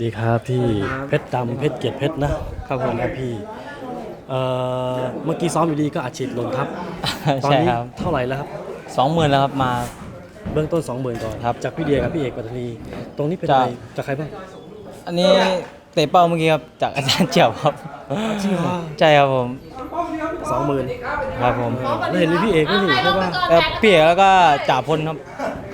ดีครับพี่เพชรดำเพชรเกียรติเพชรนะครับผมครับพี่เอ่อเมื่อกี้ซ้อมอยู่ดีก็อาชีพลนทับตอนใช่นี้ครับ เท่าไหร่แล้วครับ สองหมื่นแล้วครับมา เบื้องต้น 20,000ก่อนครับจากพี่เดียกับพี่เอกปัตตานีตรงนี้เป็นจะอะไรจากใครบ้าง อันนี้เตะเป้าเมื่อกี้ครับจากอาจารย์เจียวครับจริงเหรอ ใช่ครับผมสองหมื่นครับผมแล้วเห็นมีพี่เอกด้วยนี่ใช่ป่ะแล้วพี่เอกแล้วก็จ่าพลครับ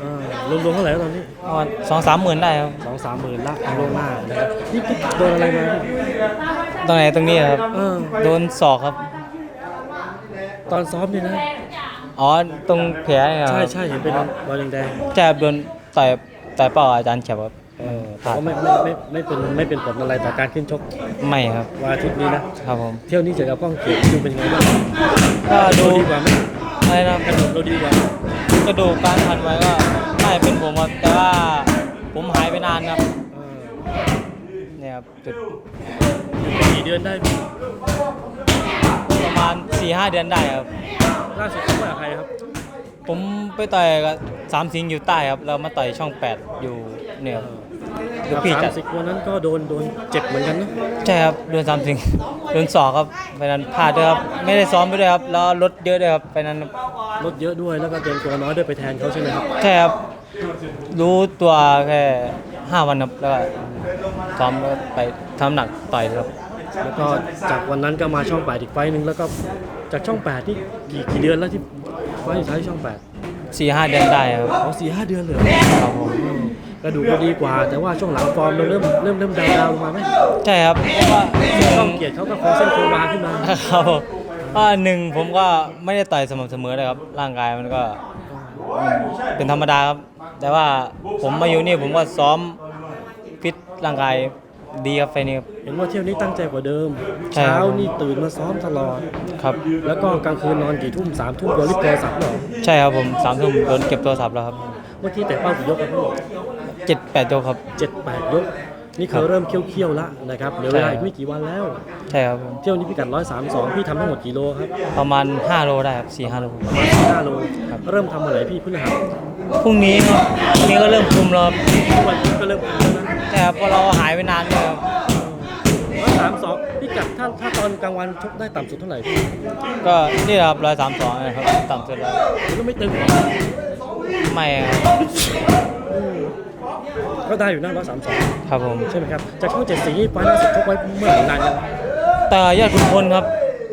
เออรวมๆเท่าไหร่แล้วตอนนี้ประมาณสองสามหมื่นได้ครับสอง สามหมื่นละลวงหน้านะครับนี่โดนอะไรมาพี่ตรงไหนตรงนี้ครับ เออโดนศอกครับ ตอนซ้อมเนี่ยนะ อ๋อ ตรงแผลเนี่ยครับใช่ใช่เห็นเป็นรอยแดงใช่ครับโดนต่อยต่อยเป้าอาจารย์เจียวครับๆเออแต่ว่าไม่ไม่ไม่ไม่เป็นไม่เป็นผลอะไรต่อการขึ้นชกไม่ครับ วันอาทิตย์นี้นะ ครับผม เที่ยวนี้เจอกับกล้องเกียรติดูเป็นยังไงบ้างก็ดูเราดีกว่าไหมอะไรนะกระดูกเราดีกว่า กระดูกการพันไว้ก็ไม่เป็นผมครับแต่ว่า ผมหายไปนานครับเออเนี่ยครับจุดกี่เดือนได้พี่ประมาณ4ีหเดือนได้ครับ ล่าสุดชกกับใครครับผมไปต่อยกับสามสิงห์อยู่ใต้ครับเรามาต่อยช่อง 8 อยู่เนี่ยครับเดี๋ยวพี่สาจะมสิบวันนั้นก็โดนโดนเจ็บเหมือนกันนะใช่ครับโดนสามสิงห์โดนสอกครับไปนั้นพลาดด้วยครับไม่ได้ซ้อมไปด้วยครับแล้วลดเยอะด้วยครับไปนั้นลดเยอะด้วยแล้วก็เตรียมตัวน้อยด้วยไปแทนเขาใช่ไหมครับใช่ครับ รู้ตัวแค่ห้าวันครับแล้วก็ซ้อมแล้วก็ไปทำหนักต่อยเลยครับ แล้วก็จากวันนั้นก็มาช่องแปดอีกไฟล์หนึ่งแล้วก็จากช่องแปดที่กี่กี่เดือนแล้วที่ไฟล์สุดท้ายที่ช่องแปดสี่ห้าเดือนได้ครับอ๋อสี่ห้าเดือนเลยเหรอครับผมกระดูกก็ดีกว่า แต่ว่าช่วงหลังฟอร์มเราเริ่มเริ่มเริ่มดาวดาวลงมาไหมใช่ครับเพราะว่ากล้องเกียรติเขาก็คงเส้นโครงวาขึ้นมาครับผมเพราะว่าหนึ่งผมก็ไม่ได้ต่อยสม่ำเสมอเลยครับร่างกายมันก็ เป็นธรรมดาครับ แต่ว่าผมมาอยู่นี่ผมก็ซ้อมฟิตร่างกายดีครับไฟล์นี้ครับ เห็นว่าเที่ยวนี้ตั้งใจกว่าเดิม ใช่ครับ เช้านี่ตื่นมาซ้อมตลอด ครับ แล้วก็กลางคืนนอนกี่ทุ่มสามทุ่มโดนลิฟต์โทรศัพท์เหรอใช่ครับผมสามทุ่มโดนเก็บโทรศัพท์แล้วครับเมื่อกี้แต่เป้ากี่ยกครับพี่เจ็ดแปดยกครับเจ็ดแปดยก นี่ครัเขาบเริ่มเคี้ยวๆละนะครับเหลือเวลาใช่อีกไม่กี่วันแล้ว ใช่ครับผมเที่ยวนี้พิกัด 132 พี่ทำทั้งหมดกี่โลครับประมาณ 5 โลได้ครับสี่ห้าโลประมาณ5โลครับ เริ่มทำอะไรพี่พฤหัสพรุ่งนี้ครับพรุ่งนี้ก็เริ่มคุมแล้วครับทุกวันนี้ก็เริ่มทำแล้วนะใช่ครับเพราะเราหายไปนานเลยครับ132พิกัดถ้าถ้าตอนกลางวันชกได้ต่ำสุดเท่าไหร่พี่ก็นี่แหละครับร้อยสามสองนะครับต่ำสุดแล้วก็ไม่ตึงหรอกไม่ครับอืม ก็ได้อยู่นะ132ครับผมใช่ไหมครับจากช่องเจ็ดสีไฟล์ล่าสุดชกไว้เมื่อไหร่นานยังแต่ยอดขุนพลครับ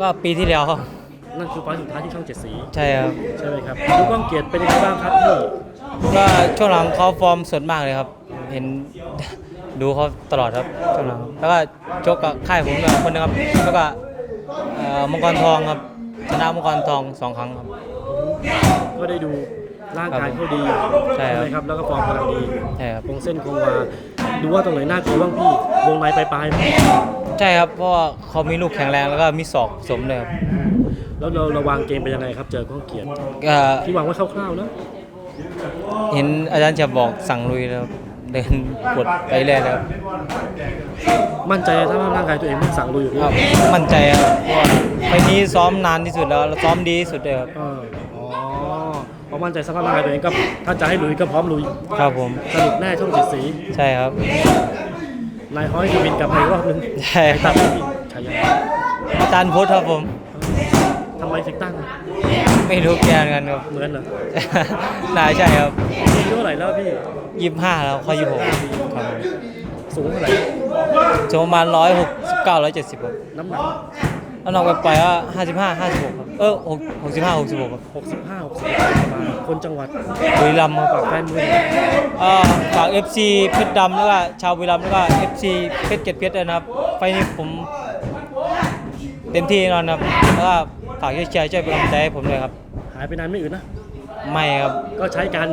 ก็ปีที่แล้วครับ นั่นคือไฟล์สุดท้ายที่ช่องเจ็ดสีใช่ครับ ใช่ไหมครับดูกล้องเกียรติเป็นยังไงบ้างครับพี่ก็ช่วงหลังเขาฟอร์มสดมากเลยครับ เห็น ดูเขาตลอดครับช่วงหลังแล้วก็ชกกับค่ายผมด้วยคนนึงครับแล้วก็เอ่อมังกรทองครับชนะมังกรทองสองครั้งครับ ก็ได้ดู ร่างกายเขาดีใช่ครับไหมครับ แล้วก็ฟอร์มกำลังดีใช่ครับคงเส้นคงวาดูว่าตรงไหนน่ากลัวบ้างพี่ วงในปลายๆไหมใช่ครับ เพราะว่าเขามีลูกแข็งแรงแล้วก็มีศอกสมเลยครับแล้วเราเราวางเกมเป็นยังไงครับ เจอกล้องเกียรติก็ที่วางไว้คร่าวๆนะเห็นอาจารย์จะบอกสั่งลุยแล้วครับเดินกดไปเรื่อยเลยครับมั่นใจถ้าว่าร่างกายตัวเองไม่สั่งลุยอยู่พี่ครับมั่นใจครับเพราะว่าไฟล์นี้ซ้อมนานที่สุดแล้วแล้วซ้อมดีที่สุดเลยครับ เออ อ๋อเพราะมั่นใจสภาพร่างกายตัวเองก็ถ้าจะให้ลุยก็พร้อมลุยครับผม สนุกแน่ช่องเจ็ดสีใช่ครับ นายฮ้อยจะบินกลับมาอีกรอบนึงใช่คตั้รังบพี่ฉายาอาจารย์พุทธครับผม ทำไมถึงตั้งไม่รู้แกเหมือนกันครับ เหมือนเหรอน่าใช่ครับอายุเท่าไหร่แล้วพี่ยี่สิบห้าแล้วเขายี่สิบหกครับผมสูงเท่าไหร่จะประมาณร้อยหกสิบเก้าร้อยเจ็ดสิบครับน้ำหนัก แล้วน้องไปปล่อยว่าห้าสิบห้าห้าสิบหกครับเออหกหกสิบห้าหกสิบหกครับ65 66ประมาณคนจังหวัดบุรีรัมย์ครับฝากแฟนมือเอ่อฝาก FC เพชรดำแล้วก็ชาวบุรีรัมย์แล้วก็ FC เพชรเกยรตเพชรด้วยนะครับ ไฟล์นี้ผมเต็มที่แน่นอนครับแล้วก็ฝากช่วยเชียร์ช่วยเป็นกำลังใจให้ผมด้วยครับ หายไปนานไม่อื่นนะ ไม่ครับ ก็ใช้การ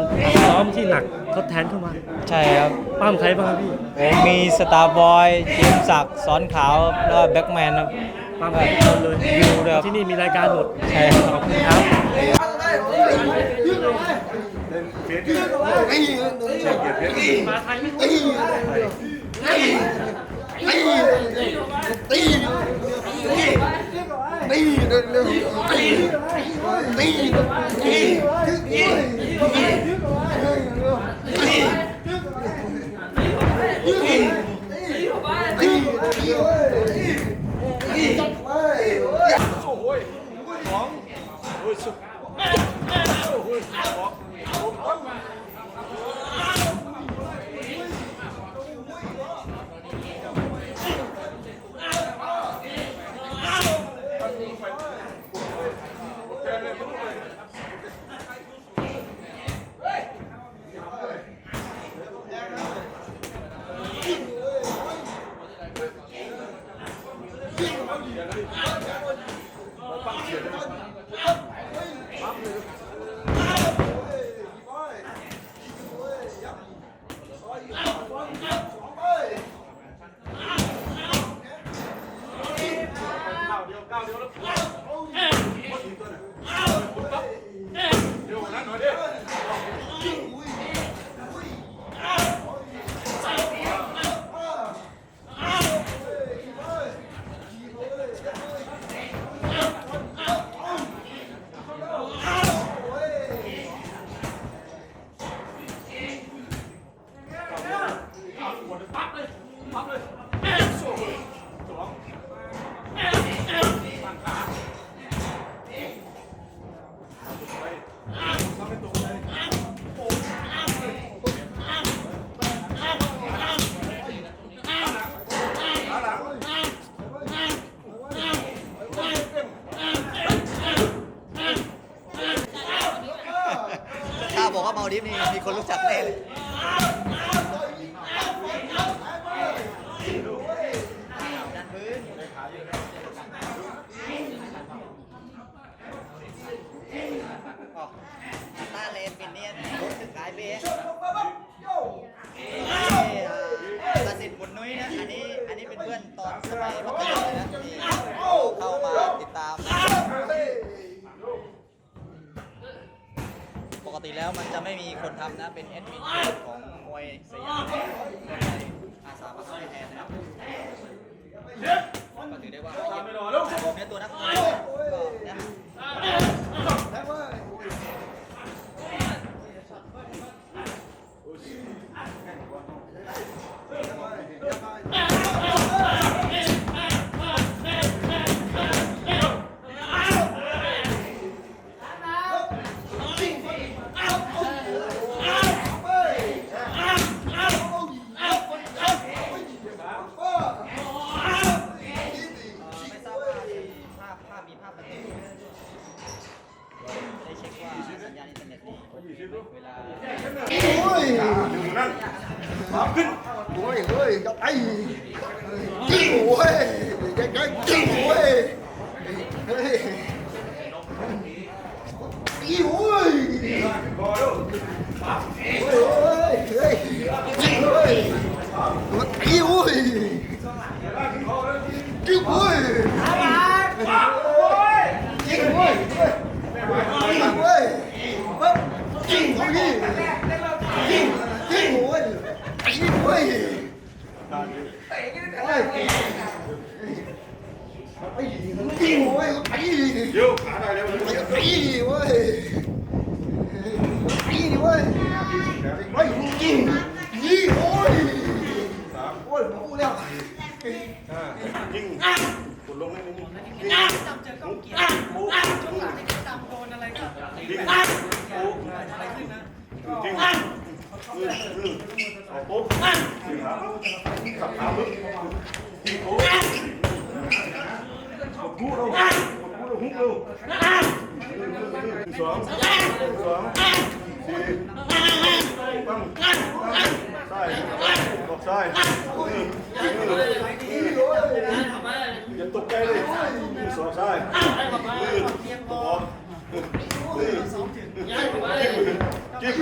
ซ้อมที่หนักทดแทนเข้ามา ใช่ครับ ป้ามใครบ้างครับพี่ ผมมีสตาร์บอยเจมส์ศักดิ์สอนขาวครับแล้วก็แบ็กแมนครับ ป้ามใครทุกคนเลยวิวด้วยครับที่นี่มีรายการหมดใช่ครับขอบคุณครับมาไทยไม่รู้มันดิดูอีโอ้ยแต แล้วมันจะไม่มีคนทำนะ เป็นแอดมินของมวยสยามอาสามาทศแทนนะครับก็ถือได้ว่าแม้ตัวนักมวยก็นะ โอ้ยมาขึ้นโอ้ยเฮ้ยจับไอ้จิ้วเว้ยแก๊ไอ้จิ้วเว้ยเโอ้ยโอ้ย ยเตะกันเตะกันเตะไอ้จริงโว้ยไอ้เดี๋ยวขาได้แล้วไอ้เว้ยไอ้ว้ยไอ้จริงยิงโอ้ยสามโอ้ยพูดแล้วจริงกดลงให้มึงจำเจอก้าเกียร์โอ้งหลังจำโดนอะไรก็อะไรขึ้นนะจริง tốt ăn đi khắp phá bước đi cố ăn một cú đâu một cú đâu hút đâu ăn xuống xuống sai tiếp tục đây đi xuống sai tiếp tiếp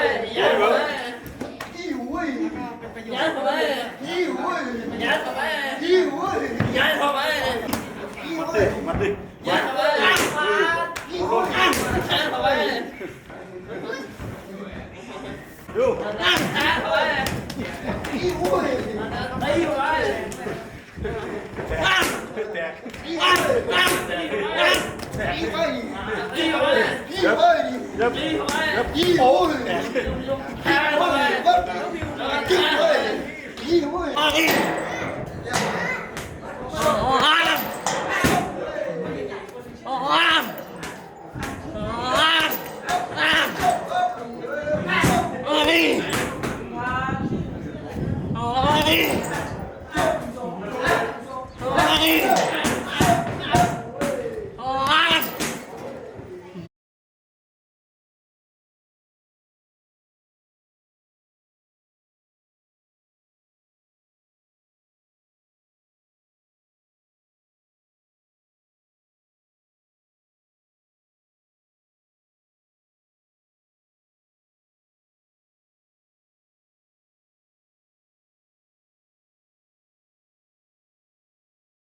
กแ